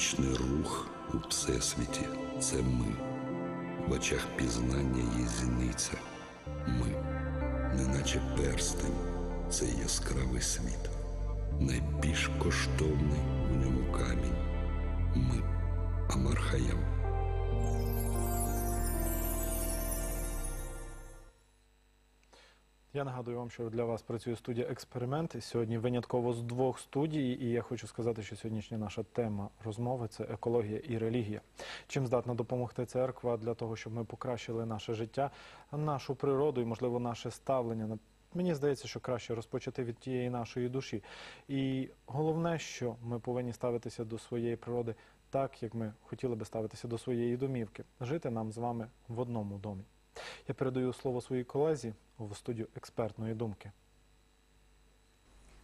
космічний рух у всесвіті це ми. В очах пізнання є зіниця. Ми, неначе перстень, це яскравий світ. Найбільш коштовний у ньому камінь. Ми, Амархаям. Я нагадую вам, що для вас працює студія Експеримент. Сьогодні винятково з двох студій, і я хочу сказати, що сьогоднішня наша тема розмови це екологія і релігія. Чим здатна допомогти церква для того, щоб ми покращили наше життя, нашу природу і, можливо, наше ставлення. Мені здається, що краще розпочати від тієї нашої душі. І головне, що ми повинні ставитися до своєї природи так, як ми хотіли би ставитися до своєї домівки, жити нам з вами в одному домі. Я передаю слово своїй колезі в студію експертної думки.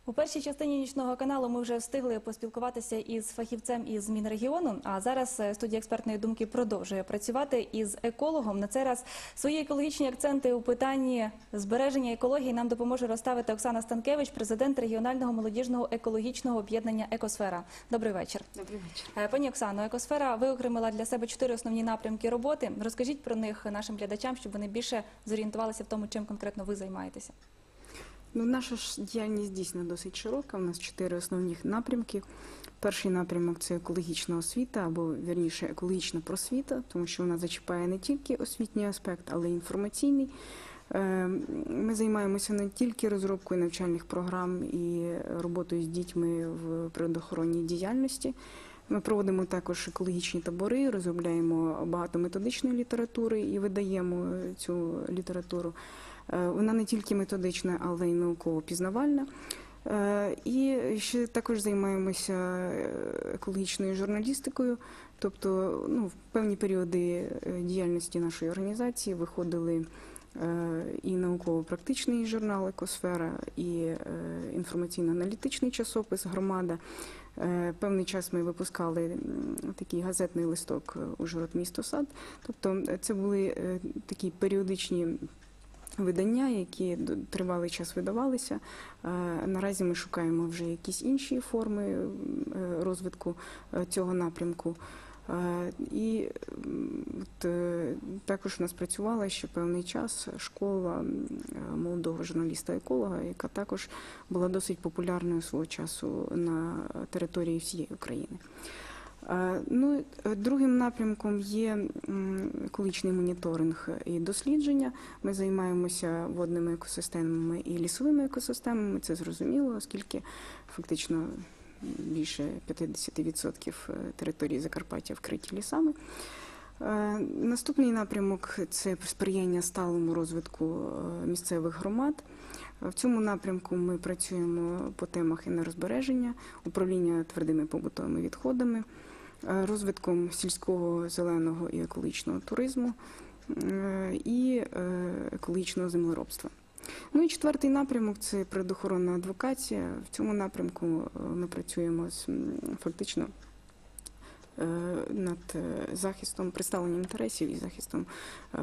У першій частині нічного каналу ми вже встигли поспілкуватися із фахівцем із Мінрегіону. А зараз е, студія експертної думки продовжує працювати із екологом. На цей раз свої екологічні акценти у питанні збереження екології нам допоможе розставити Оксана Станкевич, президент регіонального молодіжного екологічного об'єднання Екосфера. Добрий вечір. Добрий вечір. Е, Пані Оксано, екосфера виокремила для себе чотири основні напрямки роботи. Розкажіть про них нашим глядачам, щоб вони більше зорієнтувалися в тому, чим конкретно ви займаєтеся. Ну, наша ж діяльність дійсно досить широка. У нас чотири основні напрямки. Перший напрямок це екологічна освіта, або вірніше екологічна просвіта, тому що вона зачіпає не тільки освітній аспект, але й інформаційний. Е, Ми займаємося не тільки розробкою навчальних програм і роботою з дітьми в природоохоронній діяльності. Ми проводимо також екологічні табори, розробляємо багато методичної літератури і видаємо цю літературу. Е, Вона не тільки методична, але й науково-пізнавальна. Е, І ще також займаємося е, екологічною журналістикою. Тобто, ну, в певні періоди діяльності нашої організації виходили і науково-практичний журнал Екосфера, і інформаційно-аналітичний часопис Громада. Е, Певний час ми випускали такий газетний листок е, Ужгород місто сад. Тобто е, це були такі періодичні видання, які тривалий час видавалися. Наразі ми шукаємо вже якісь інші форми розвитку цього напрямку. І от, е, також у нас працювала ще певний час школа е, молодого журналіста-еколога, яка також була досить популярною свого часу на території всієї України. Ну, е, другим напрямком є екологічний моніторинг і дослідження. Ми займаємося водними екосистемами і лісовими екосистемами. Це зрозуміло, оскільки фактично більше 50% території Закарпаття вкриті лісами. Е, Наступний напрямок це сприяння сталому розвитку е, місцевих громад. В цьому напрямку ми працюємо по темах енергозбереження, управління твердими побутовими відходами, е, розвитком сільського зеленого і екологічного туризму е, і е, екологічного землеробства. Ну і четвертий напрямок це предохоронна адвокація. В цьому напрямку е, ми працюємо з фактично е, над е, захистом представленням інтересів і захистом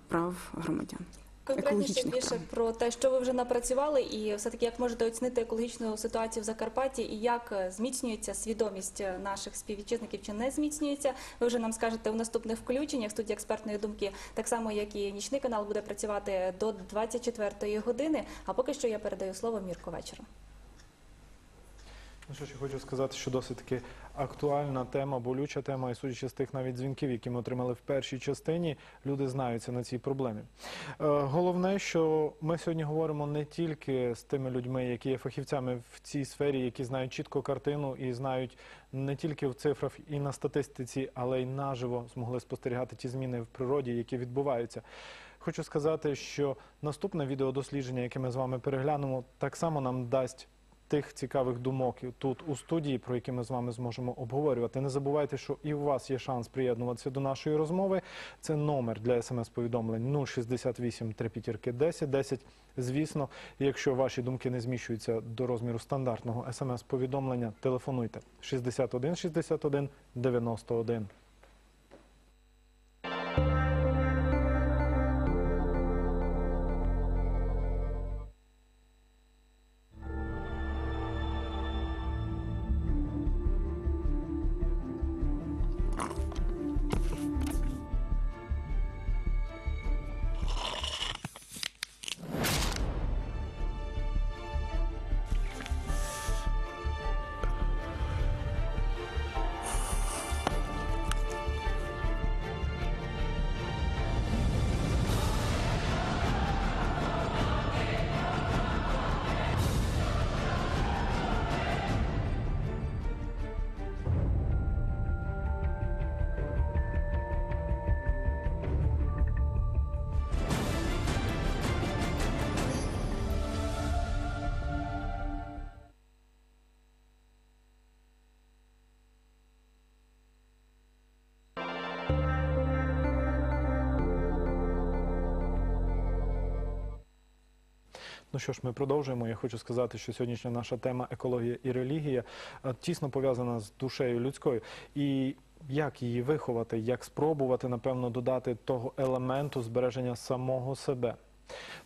прав громадян. Конкретніше більше про те, що ви вже напрацювали, і все-таки як можете оцінити екологічну ситуацію в Закарпатті і як е, зміцнюється свідомість е, наших співвітчизників чи не зміцнюється. Ви вже нам скажете у наступних включеннях студії експертної думки, так само як і нічний канал буде працювати до 24-ї години. А поки що я передаю слово Мірку вечора. Ну що ж, я хочу сказати, що досить таки актуальна тема, болюча тема, і судячи з тих навіть дзвінків, які ми отримали в першій частині, люди знаються на цій проблемі. Е, головне, що ми сьогодні говоримо не тільки з тими людьми, які є фахівцями в цій сфері, які знають чітко картину і знають не тільки в цифрах і на статистиці, але й наживо змогли спостерігати ті зміни в природі, які відбуваються. Хочу сказати, що наступне відеодослідження, яке ми з вами переглянемо, так само нам дасть тих цікавих думок тут у студії, про які ми з вами зможемо обговорювати. Не забувайте, що і у вас є шанс приєднуватися до нашої розмови. Це номер для смс-повідомлень 068 35 10 10. Звісно, якщо ваші думки не зміщуються до розміру стандартного смс-повідомлення, телефонуйте 61 61 91. Ну що ж, ми продовжуємо. Я хочу сказати, що сьогоднішня наша тема екологія і релігія е, тісно пов'язана з душею людською. І як її виховати, як спробувати, напевно, додати того елементу збереження самого себе.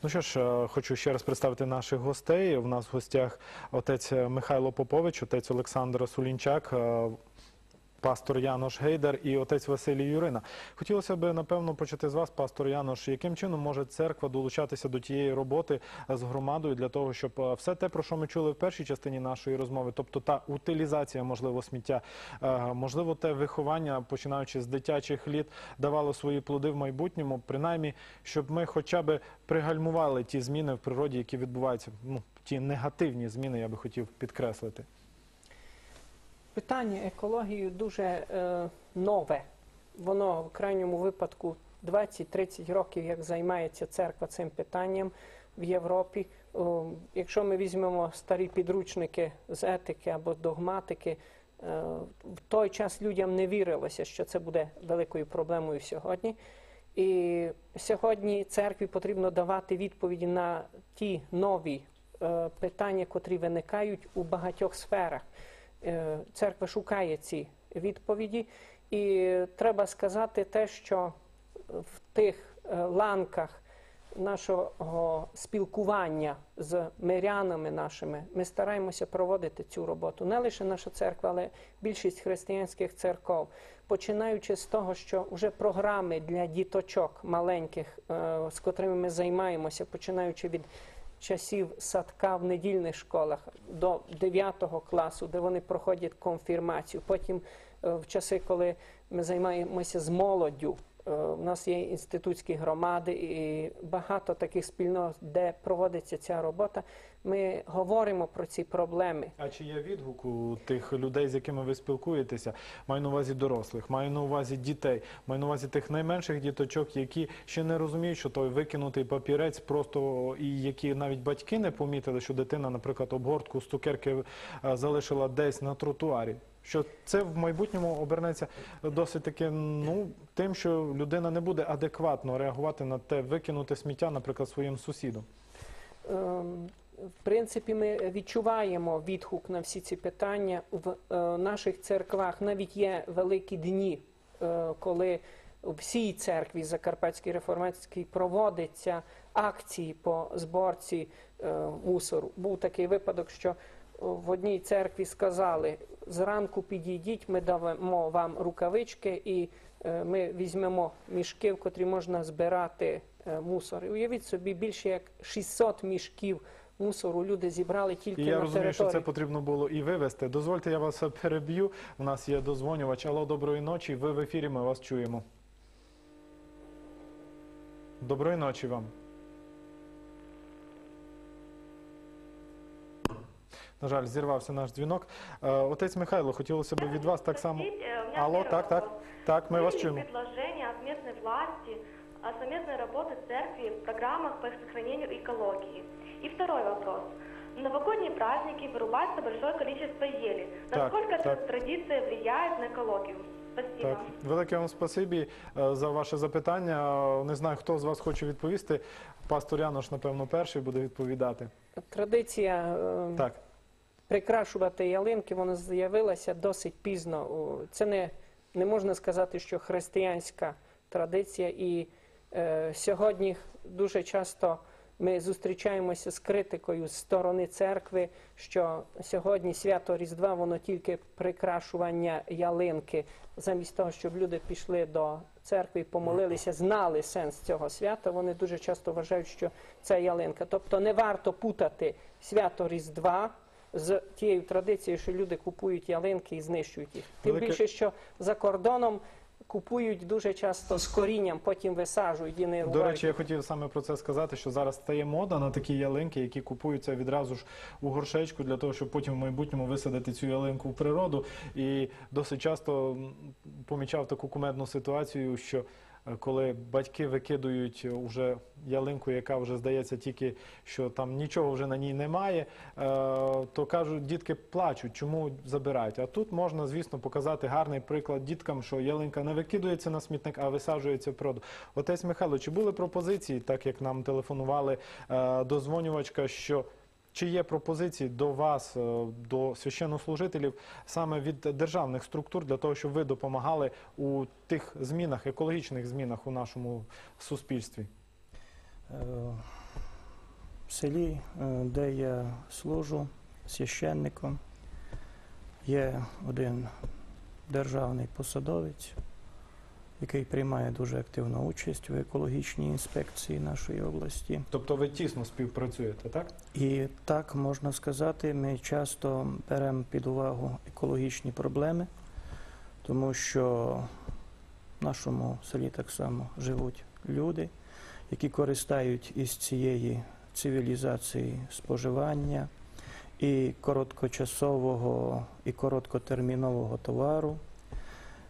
Ну що ж, е, хочу ще раз представити наших гостей. У нас в гостях отець Михайло Попович, отець Олександр Сулінчак, е, пастор Янош Гейдер і отець Василій Юрина. Хотілося б, напевно, почати з вас, пастор Янош. Яким чином може церква долучатися до тієї роботи з громадою для того, щоб е, все те, про що ми чули в першій частині нашої розмови, тобто та утилізація, можливо, сміття, е, можливо, те виховання, починаючи з дитячих літ, давало свої плоди в майбутньому, принаймні, щоб ми хоча б пригальмували ті зміни в природі, які відбуваються. Ну, ті негативні зміни, я би хотів підкреслити. Питання екології дуже е, нове. Воно в крайньому випадку 20-30 років, як займається церква цим питанням в Європі. О, якщо ми візьмемо старі підручники з етики або догматики, е, в той час людям не вірилося, що це буде великою проблемою сьогодні. І сьогодні церкві потрібно давати відповіді на ті нові е, питання, котрі виникають у багатьох сферах. Е, Церква шукає ці відповіді, і треба сказати те, що в тих е, ланках нашого спілкування з мирянами нашими ми стараємося проводити цю роботу. Не лише наша церква, але більшість християнських церков. Починаючи з того, що вже програми для діточок маленьких, е, з котрими ми займаємося, починаючи від часів садка в недільних школах до 9 класу, де вони проходять конфірмацію. Потім е, в часи, коли ми займаємося з молоддю. Е, У нас є інститутські громади і багато таких спільнот, де проводиться ця робота. Ми говоримо про ці проблеми. А чи є відгук у тих людей, з якими ви спілкуєтеся? Маю на увазі дорослих, маю на увазі дітей, маю на увазі тих найменших діточок, які ще не розуміють, що той викинутий папірець, просто і які навіть батьки не помітили, що дитина, наприклад, обгортку з цукерки е, залишила десь на тротуарі. Що це в майбутньому обернеться досить таки ну тим, що людина не буде адекватно реагувати на те викинуте сміття, наприклад, своїм сусідом. Ем, В принципі, ми відчуваємо відгук на всі ці питання в е, наших церквах. Навіть є великі дні, е, коли у всій церкві Закарпатській реформатській проводяться акції по зборці е, мусору. Був такий випадок, що в одній церкві сказали: зранку підійдіть, ми дамо вам рукавички і е, ми візьмемо мішки, в котрі можна збирати е, мусор. І уявіть собі, більше як 600 мішків мусору люди зібрали тільки І я на розумію, що це потрібно було і вивезти. Дозвольте, я вас переб'ю. У нас є дозвонювач. Алло, доброї ночі. Ви в ефірі, ми вас чуємо. Доброї ночі вам. На жаль, зірвався наш дзвінок. Е, Отець Михайло, хотілося б від вас так само. Простите, у меня Алло, первый так, так. вопрос. Так, ми Были вас ли чуємо. предложения от местной власти о совместной работе церкви в программах по сохранению экологии? И второй вопрос. В новогодние праздники вырубается большое количество ели. Так, Насколько эта так. традиция влияет на экологию? Спасибо. Так, велике вам спасибі е, за ваше запитання. Е, Не знаю, хто з вас хоче відповісти. Пастор Янош, напевно, перший буде відповідати. Традиція е, Так. прикрашувати ялинки, вона з'явилася досить пізно. Це не, не можна сказати, що християнська традиція. І е, сьогодні дуже часто ми зустрічаємося з критикою з сторони церкви, що сьогодні свято Різдва, воно тільки прикрашування ялинки, замість того, щоб люди пішли до церкви помолилися, знали сенс цього свята. Вони дуже часто вважають, що це ялинка. Тобто не варто путати свято Різдва з тією традицією, що люди купують ялинки і знищують їх. Тим Велике- більше, що за кордоном купують дуже часто з корінням, потім висаджують і не До речі, я хотів саме про це сказати, що зараз стає мода на такі ялинки, які купуються відразу ж у горшечку для того, щоб потім в майбутньому висадити цю ялинку в природу. І досить часто м, помічав таку кумедну ситуацію, що коли батьки викидують уже ялинку, яка вже здається тільки, що там нічого вже на ній немає, е, то кажуть, дітки плачуть, чому забирають. А тут можна, звісно, показати гарний приклад діткам, що ялинка не викидується на смітник, а висаджується в природу. Отець Михайло, чи були пропозиції, так як нам телефонували е, дозвонювачка, що чи є пропозиції до вас, е, до священнослужителів, саме від державних структур для того, щоб ви допомагали у тих змінах, екологічних змінах у нашому суспільстві? Е, В селі, е, де я служу священником, є один державний посадовець, який приймає дуже активну участь в екологічній інспекції нашої області. Тобто ви тісно співпрацюєте, так? І так можна сказати, ми часто беремо під увагу екологічні проблеми, тому що в нашому селі так само живуть люди, які користають із цієї цивілізації споживання і короткочасового, і короткотермінового товару.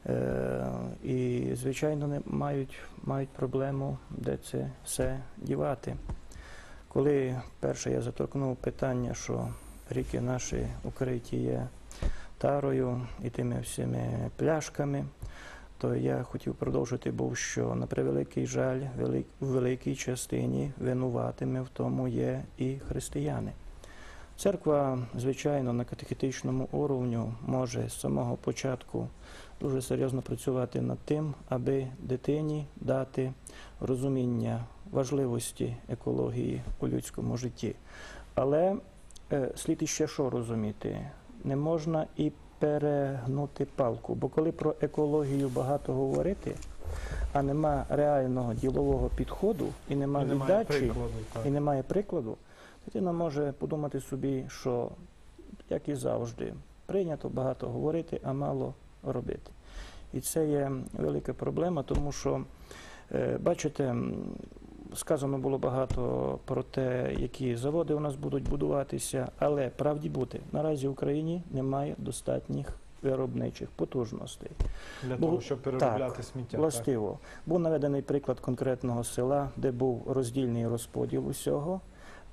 Е, І, звичайно, не мають, мають проблему, де це все дівати. Коли перше я заторкнув питання, що ріки наші укриті є тарою і тими всіми пляшками, то я хотів продовжити був, що на превеликий жаль, в великій частині винуватими в тому є і християни. Церква, звичайно, на катехетичному уровню може з самого початку дуже серйозно працювати над тим, аби дитині дати розуміння важливості екології у людському житті. Але е, слід іще що розуміти? Не можна і перегнути палку, бо коли про екологію багато говорити, а нема реального ділового підходу і нема І немає віддачі, прикладу, і немає прикладу, дитина може подумати собі, що, як і завжди, прийнято багато говорити, а мало робити. І це є велика проблема, тому що, е, бачите, сказано було багато про те, які заводи у нас будуть будуватися, але правді бути, наразі в Україні немає достатніх виробничих потужностей. Для Бу- того, щоб переробляти так, сміття. так? Властиво. Був наведений приклад конкретного села, де був роздільний розподіл усього,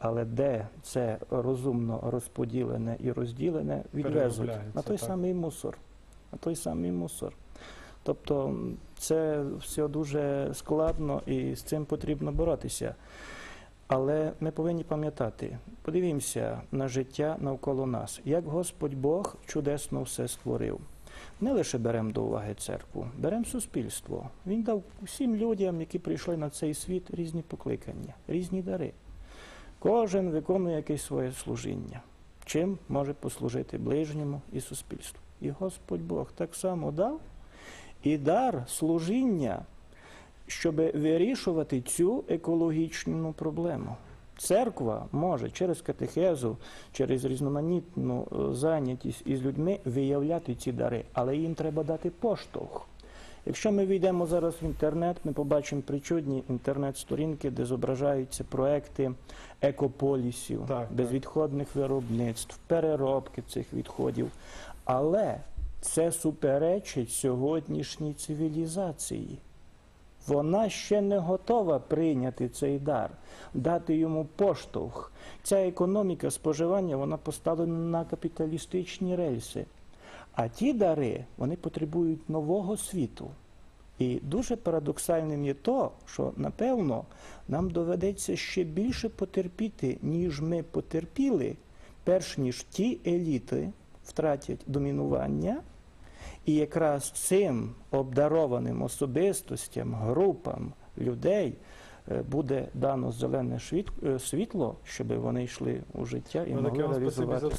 але де це розумно розподілене і розділене, відвезуть на той так. самий мусор. На той самий мусор. Тобто це все дуже складно і з цим потрібно боротися. Але ми повинні пам'ятати, подивімося на життя навколо нас, як Господь Бог чудесно все створив. Не лише беремо до уваги церкву, беремо суспільство. Він дав усім людям, які прийшли на цей світ, різні покликання, різні дари. Кожен виконує якесь своє служіння. Чим може послужити ближньому і суспільству. І Господь Бог так само дав і дар служіння, щоб вирішувати цю екологічну проблему. Церква може через катехезу, через різноманітну е, зайнятість із людьми виявляти ці дари, але їм треба дати поштовх. Якщо ми війдемо зараз в інтернет, ми побачимо причудні інтернет-сторінки, де зображаються проекти екополісів, Так, безвідходних виробництв, переробки цих відходів. Але це суперечить сьогоднішній цивілізації. Вона ще не готова прийняти цей дар, дати йому поштовх. Ця економіка споживання вона поставлена на капіталістичні рельси. А ті дари вони потребують нового світу. І дуже парадоксальним є то, що напевно нам доведеться ще більше потерпіти, ніж ми потерпіли, перш ніж ті еліти втратять домінування. І якраз цим обдарованим особистостям, групам людей е, буде дано зелене е, світло, щоб вони йшли у життя і могли реалізувати